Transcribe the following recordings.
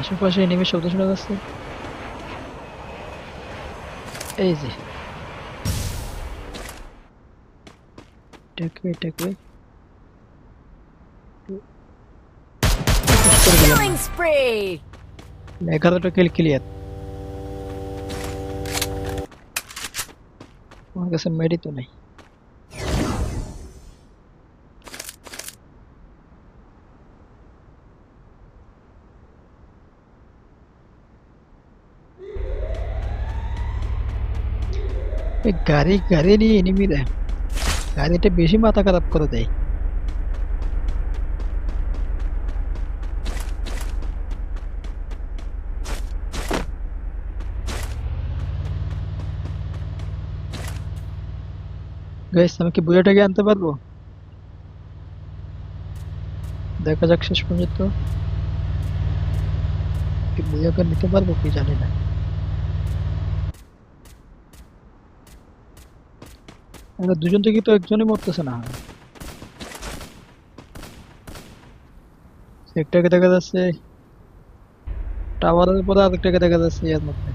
আশেপাশে এনিমি শব্দ শোনা যাচ্ছে এই যে। কিল ক্লিয়ার আমার কাছে মেডি তো নেই। এই গাড়ি গাড়ি নিয়ে এনিমি দেয় গাড়িটা বেশি মাথা খারাপ করে দেয়। গাইস আমি কি বুলেটাকে আনতে পারব? দেখা যাক শেষ পর্যন্ত। কি বুয়াকে নিতে পারব, কি জানি না। দুজন থেকে তো একজনই মরতেছে না। একটাকে দেখা যাচ্ছে টাওয়ারের উপরে, আরেকটাকে দেখা যাচ্ছে এর মধ্যে।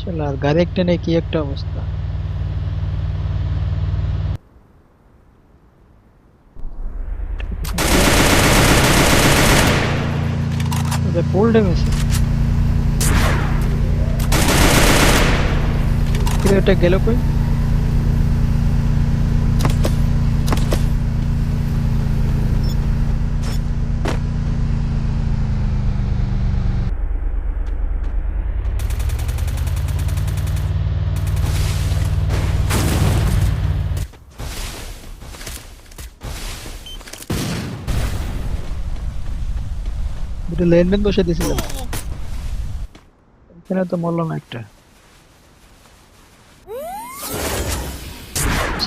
চলো, আর গাড়ি একটা নেই, কি একটা অবস্থা। ড্যামেজ ওটা গেল কই? দুটো লেনদেন বসে দিয়েছিলাম। এখানে তো মরলাম একটা।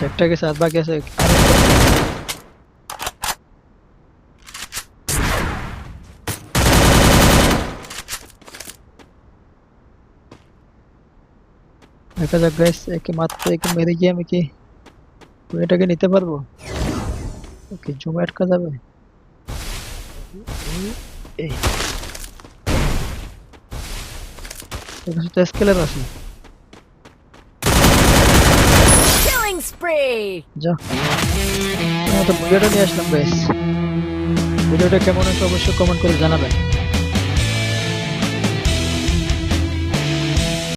একটা গেছে, আর বাকি আছে দেখা যাক গাইস একে মাত্র একে মেরে গিয়ে আমি কি এটাকে নিতে পারব? ওকে জমে আটকা যাবে? এই। শুধু স্কেলের আছে Killing spree! যা। আমি তো ভিডিওটা নিয়ে আসলাম গাইস ভিডিওটা কেমন হয়েছে অবশ্যই কমেন্ট করে জানাবেন।